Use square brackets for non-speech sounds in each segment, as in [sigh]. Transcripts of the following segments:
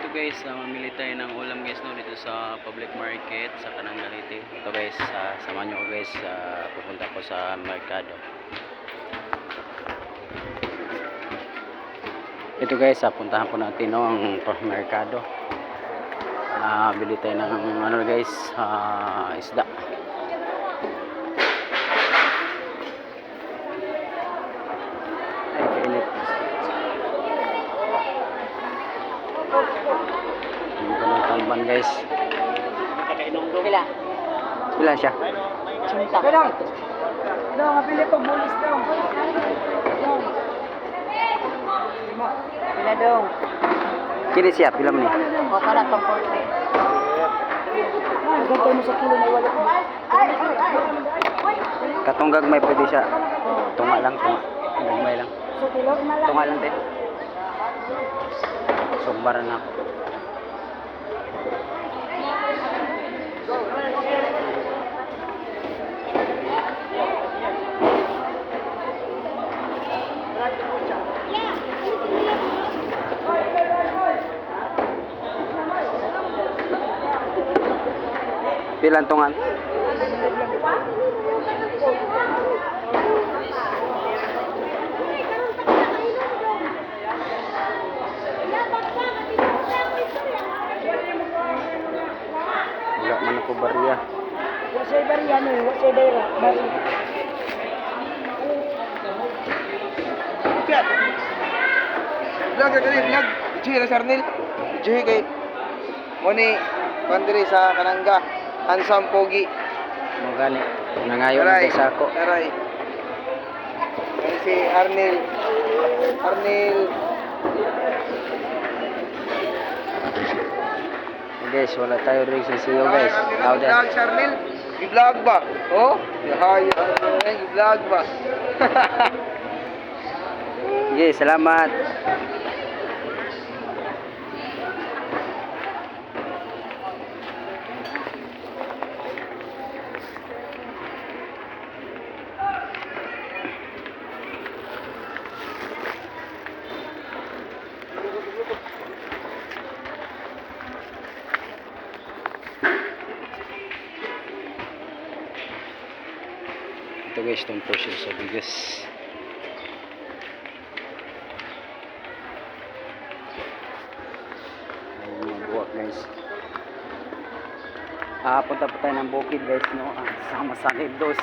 Ito guys, uh, mamili tayo ng ulam guys no dito sa public market sa Kanangalite. Ito guys, uh, samahan nyo ko guys, uh, pupunta ko sa merkado. Ito guys, uh, puntahan po natin no, ang merkado. Ah, bili tayo ng ano guys, ah, isda. Tamban guys. Pila? Pila siya? Sunta. Kailang. No, ngapili ko bulis daw. Pila dong. Kini siya, pila mo ni? O kana tong porte. Nagantay mo sa kilo na wala ko. Katunggag may pwede siya. Tunga lang, tunga. Gagmay lang. Tunga lang din. Sumbaran na ako. Pilan tungan? Man ako barya. Wa say bariya no, wa say dayra. Bari. Vlog vlog. Ijuhi na Sarnil. Ijuhi kay Moni Pandiri sa Kanangga. Handsome Pogi. Mo gani. Nangayon na sa ako. Taray. Si Arnil. Arnil. Guys, wala tayo rin sa siyo guys. Tao din. Vlog Sarnil. I-vlog ba? Oh? Yahaya. I-vlog ba? [laughs] Sige, salamat. Ito guys, itong portion sa bigas. Buwak guys. Ah, punta po tayo ng bukid guys, no? Ah, sama sa dos.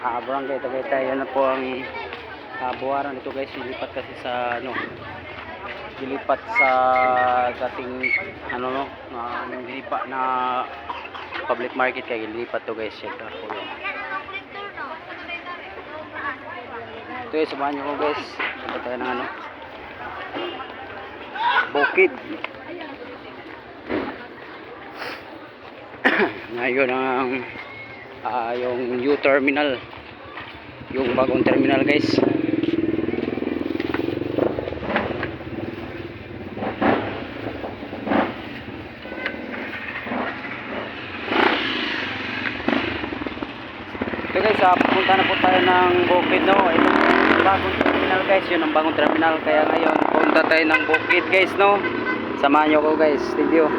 Ah, barangay Tagaytay. Yan na po ang ah, buwaran ito guys. Nilipat kasi sa, ano, dilipat sa dating, ano no, na nilipat na public market kaya dilipat to guys. Siyempre po yun. Ito guys, samahan nyo ko guys. Punta tayo ng ano, bukid. [clears throat] ngayon ang ah, yung U terminal yung bagong terminal guys ito guys ah, pupunta na po tayo ng Bukid no? Ito yung bagong terminal guys. Yun ang bagong terminal. Kaya ngayon punta tayo ng Bukid guys no? Samahan nyo ko guys. You